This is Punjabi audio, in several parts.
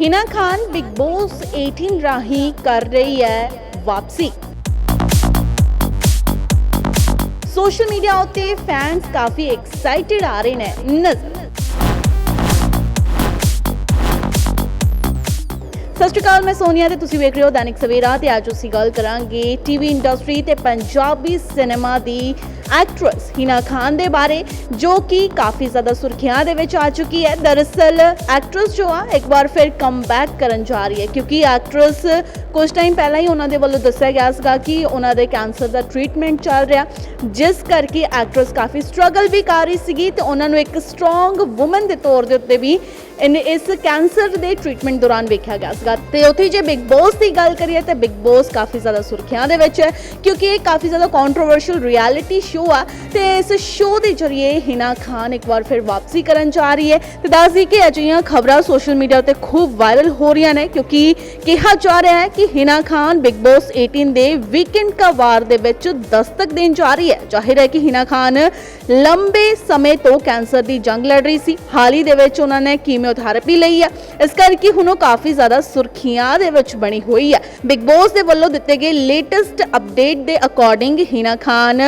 ਹਿਨਾ ਖਾਨ ਬਿਗ ਬੌਸ 18 ਰਾਹੀਂ ਕਰ ਰਹੀ ਹੈ ਵਾਪਸੀ। ਸੋਸ਼ਲ ਮੀਡੀਆ ਉੱਤੇ ਫੈਨਸ ਕਾਫੀ ਐਕਸਾਈਟਿਡ ਆ ਰਹੇ ਨੇ। ਨਜ਼ਰ ਸਤਿ ਸ਼੍ਰੀ ਅਕਾਲ, ਮੈਂ ਸੋਨੀਆ ਤੇ ਤੁਸੀਂ ਵੇਖ ਰਹੇ ਹੋ ਦੈਨਿਕ ਸਵੇਰਾ ਤੇ ਅੱਜ ਅਸੀਂ ਗੱਲ ਕਰਾਂਗੇ ਟੀਵੀ ਇੰਡਸਟਰੀ ਤੇ ਪੰਜਾਬੀ ਸਿਨੇਮਾ ਦੀ ਐਕਟਰੈਸ ਹਿਨਾ ਖਾਨ ਦੇ ਬਾਰੇ, ਜੋ ਕਿ ਕਾਫੀ ਜ਼ਿਆਦਾ ਸੁਰਖੀਆਂ ਦੇ ਵਿੱਚ ਆ ਚੁੱਕੀ ਹੈ। ਦਰਅਸਲ ਐਕਟਰੈਸ ਜੋ ਆ, ਇੱਕ ਵਾਰ ਫਿਰ ਕਮਬੈਕ ਕਰਨ ਜਾ ਰਹੀ ਹੈ, ਕਿਉਂਕਿ ਐਕਟਰੈਸ ਕੁਝ ਟਾਈਮ ਪਹਿਲਾਂ ਹੀ ਉਹਨਾਂ ਦੇ ਵੱਲੋਂ ਦੱਸਿਆ ਗਿਆ ਸੀਗਾ ਕਿ ਉਹਨਾਂ ਦੇ ਕੈਂਸਰ ਦਾ ਟ੍ਰੀਟਮੈਂਟ ਚੱਲ ਰਿਹਾ। ਜਿਸ ਕਰਕੇ ਐਕਟਰੈਸ ਕਾਫੀ ਸਟਰਗਲ ਵੀ ਕਰ ਰਹੀ ਸੀਗੀ ਤੇ ਉਹਨਾਂ ਨੂੰ ਇੱਕ ਸਟਰੋਂਗ ਔਮਨ ਦੇ ਤੌਰ ਦੇ ਉੱਤੇ ਵੀ ਇਨ ਇਸ ਕੈਂਸਰ ਦੇ ਟ੍ਰੀਟਮੈਂਟ ਦੌਰਾਨ ਵੇਖਿਆ ਗਿਆ ਸੀਗਾ। ਤੇ ਉੱਥੇ ਜੇ ਬਿਗ ਬੌਸ ਦੀ ਗੱਲ ਕਰੀਏ ਤਾਂ ਬਿਗ ਬੌਸ ਕਾਫੀ ਜ਼ਿਆਦਾ ਸੁਰਖੀਆਂ ਦੇ ਵਿੱਚ ਹੈ, ਕਿਉਂਕਿ ਇਹ ਕਾਫੀ ਜ਼ਿਆਦਾ ਕੰਟਰੋਵਰਸ਼ੀਅਲ ਰਿਐਲਿਟੀ ਸ਼ੋਅ ਆ। ਤੇ ਇਸ ਸ਼ੋਅ ਦੇ ਜ਼ਰੀਏ ਹਿਨਾ ਖਾਨ ਇੱਕ ਵਾਰ ਫਿਰ ਵਾਪਸੀ ਕਰਨ ਜਾ ਰਹੀ ਹੈ। ਤੇ ਦੱਸਦੀ ਕਿ ਅਜਿਹੀਆਂ ਖਬਰਾਂ ਸੋਸ਼ਲ ਮੀਡੀਆ ਉੱਤੇ ਖੂਬ ਵਾਇਰਲ ਹੋ ਰਹੀਆਂ ਨੇ, ਕਿਉਂਕਿ ਕਿਹਾ ਜਾ ਰਿਹਾ ਹੈ ਕਿ ਹਿਨਾ ਖਾਨ ਬਿਗ ਬੌਸ 18 ਦੇ ਵੀਕਐਂਡ ਕਾ ਵਾਰ ਦੇ ਵਿੱਚ ਦਸਤਕ ਦੇਣ ਜਾ ਰਹੀ ਹੈ। ਜ਼ਾਹਿਰ ਹੈ ਕਿ ਹਿਨਾ ਖਾਨ ਲੰਬੇ ਸਮੇਂ ਤੋਂ ਕੈਂਸਰ ਦੀ ਜੰਗ ਲੜ ਰਹੀ ਸੀ। ਹਾਲ ਹੀ ਦੇ ਵਿੱਚ ਉਹਨਾਂ ਨੇ ਕੀਮੋਥੈਰੇਪੀ ਲਈ ਹੈ। ਇਸ ਕਰਕੇ ਹੁਣ ਉਹ ਕਾਫੀ ਜ਼ਿਆਦਾ ਸੁਰਖੀਆਂ ਦੇ ਵਿੱਚ ਬਣੀ ਹੋਈ ਹੈ। ਬਿਗ ਬੌਸ ਦੇ ਵੱਲੋਂ ਦਿੱਤੇ ਗਏ ਲੇਟੈਸਟ ਅਪਡੇਟ ਦੇ according Hina Khan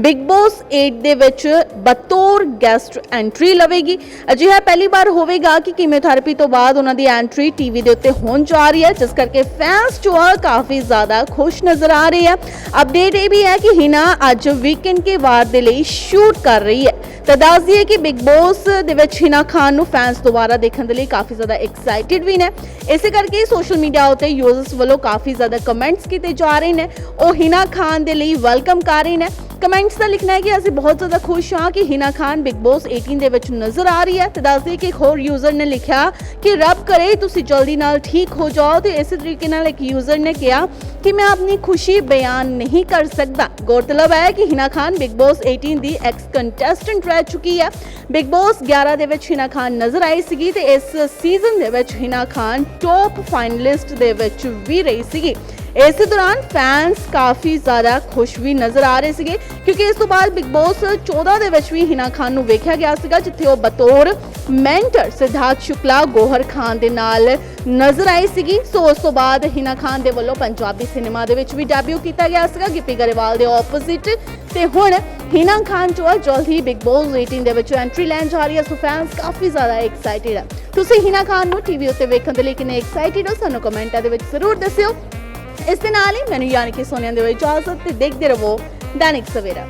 Bigg Boss 8 ਦੇ ਵਿੱਚ ਬਤੌਰ ਗੈਸਟ ਐਂਟਰੀ ਲਵੇਗੀ। ਅਜਿਹਾ ਪਹਿਲੀ ਵਾਰ ਹੋਵੇਗਾ ਕਿ ਕੀਮੋਥੈਰੇਪੀ ਤੋਂ ਬਾਅਦ ਉਹਨਾਂ ਦੀ ਐਂਟਰੀ ਟੀਵੀ ਦੇ ਉੱਤੇ ਹੋਣ ਜਾ ਰਹੀ ਹੈ, ਜਿਸ ਕਰਕੇ ਫੈਨਸ ਜੋ ਆ ਕਾਫੀ ਜ਼ਿਆਦਾ ਖੁਸ਼ ਨਜ਼ਰ ਆ ਰਹੇ ਹੈ ਅਪਡੇਟ ਇਹ ਵੀ ਹੈ ਕਿ ਹਿਨਾ ਅੱਜ ਵੀਕਐਂਡ ਕੇ ਵਾਰ ਦੇ ਲਈ ਸ਼ੂਟ ਕਰ ਰਹੀ ਹੈ। ਤਾਂ ਦੱਸ ਦਈਏ ਕਿ ਬਿਗ ਬੌਸ ਦੇ ਵਿੱਚ ਹਿਨਾ ਖਾਨ ਨੂੰ ਫੈਨਸ ਦੁਬਾਰਾ ਦੇਖਣ ਦੇ ਲਈ ਕਾਫੀ ਜ਼ਿਆਦਾ ਐਕਸਾਈਟਿਡ ਵੀ ਨੇ। ਇਸੇ ਕਰਕੇ ਸੋਸ਼ਲ ਮੀਡੀਆ ਉੱਤੇ ਯੂਜ਼ਰਸ ਵੱਲੋਂ ਕਾਫੀ ਜ਼ਿਆਦਾ ਕਮੈਂਟਸ ਕੀਤੇ ਜਾ ਰਹੇ ਨੇ। ਉਹ ਹਿਨਾ ਖਾਨ ਦੇ ਲਈ ਵੈਲਕਮ ਕਰ ਰਹੇ ਨੇ। ਕਮੈਂਟਸ ਦਾ ਲਿਖਣਾ ਹੈ ਕਿ ਅਸੀਂ ਬਹੁਤ ਜ਼ਿਆਦਾ ਖੁਸ਼ ਹਾਂ ਕਿ ਹਿਨਾ ਖਾਨ ਬਿਗ ਬੌਸ 18 ਦੇ ਵਿੱਚ ਨਜ਼ਰ ਆ ਰਹੀ ਹੈ ਤੇ ਦੱਸਦੇ ਕਿ ਇੱਕ ਹੋਰ ਯੂਜ਼ਰ ਨੇ ਲਿਖਿਆ ਕਿ ਰੱਬ ਕਰੇ ਤੁਸੀਂ ਜਲਦੀ ਨਾਲ ਠੀਕ ਹੋ ਜਾਓ ਤੇ ਇਸੇ ਤਰੀਕੇ ਨਾਲ ਇੱਕ ਯੂਜ਼ਰ ਨੇ ਕਿਹਾ ਕਿ ਮੈਂ ਆਪਣੀ ਖੁਸ਼ੀ ਬਿਆਨ ਨਹੀਂ ਕਰ ਸਕਦਾ। ਗੌਰਤਲਬ ਹੈ ਕਿ ਹਿਨਾ ਖਾਨ ਬਿਗ ਬੌਸ 18 ਦੀ ਐਕਸ ਕੰਟੈਸਟੈਂਟ ਰਹਿ ਚੁੱਕੀ ਹੈ। ਬਿਗ ਬੌਸ 11 ਦੇ ਵਿੱਚ ਹਿਨਾ ਖਾਨ ਨਜ਼ਰ ਆਈ ਸੀਗੀ ਤੇ ਇਸ ਸੀਜ਼ਨ ਦੇ ਵਿੱਚ ਹਿਨਾ ਖਾਨ ਟੌਪ ਫਾਈਨਲਿਸਟ ਦੇ ਵਿੱਚ ਵੀ ਰਹੀ ਸੀਗੀ। ਇਸ ਦੌਰਾਨ ਫੈਨਸ ਕਾਫੀ ਜ਼ਿਆਦਾ ਖੁਸ਼ ਵੀ ਨਜ਼ਰ ਆ ਰਹੇ ਸੀਗੇ, ਕਿਉਂਕਿ ਇਸ ਤੋਂ ਬਾਅਦ ਬਿਗ ਬੌਸ 14 ਦੇ ਵਿੱਚ ਵੀ ਹਿਨਾ ਖਾਨ ਨੂੰ ਵੇਖਿਆ ਗਿਆ ਸੀਗਾ, ਜਿੱਥੇ ਉਹ ਬਤੌਰ ਮੈਂਟਰ ਸਿਧਾਰਥ ਸ਼ੁਕਲਾ ਗੋਹਰ ਖਾਨ ਦੇ ਨਾਲ ਨਜ਼ਰ ਆਈ ਸੀਗੀ। ਸੋ ਉਸ ਤੋਂ ਬਾਅਦ ਹਿਨਾ ਖਾਨ ਦੇ ਵੱਲੋਂ ਪੰਜਾਬੀ ਸਿਨੇਮਾ ਦੇ ਵਿੱਚ ਵੀ ਡੈਬਿਊ ਕੀਤਾ ਗਿਆ ਸੀਗਾ, ਗਿੱਪੀ ਗਰੇਵਾਲ ਦੇ ਆਪੋਜ਼ਿਟ ਤੇ ਹੁਣ ਹਿਨਾ ਖਾਨ ਜੋ ਹੈ, ਜਲਦ ਹੀ ਬਿਗ ਬੌਸ 18 ਦੇ ਵਿੱਚ ਐਂਟਰੀ ਲੈਣ ਜਾ ਰਹੀ ਹੈ, ਸੋ ਫੈਨਸ ਕਾਫੀ ਜ਼ਿਆਦਾ ਐਕਸਾਈਟਿਡ ਆ। ਤੁਸੀਂ ਹਿਨਾ ਖਾਨ ਨੂੰ ਟੀਵੀ ਉੱਤੇ ਵੇਖਣ ਦੇ ਲਈ ਕਿੰਨੇ ਐਕਸਾਈਟਿਡ ਹੋ? ਸਾਨੂੰ ਕਮੈਂਟਾਂ ਦੇ ਵਿੱਚ ਜ਼ਰੂਰ ਦੱਸਿਓ। ਇਸ ਦੇ ਨਾਲ ਹੀ ਮੈਨੂੰ ਯਾਨੀ ਕਿ ਸੋਨੀਆ ਦੇ ਵਿੱਚ ਇਜਾਜ਼ਤ ਤੇ ਦੇਖਦੇ ਰਹੋ ਦੈਨਿਕ ਸਵੇਰਾ।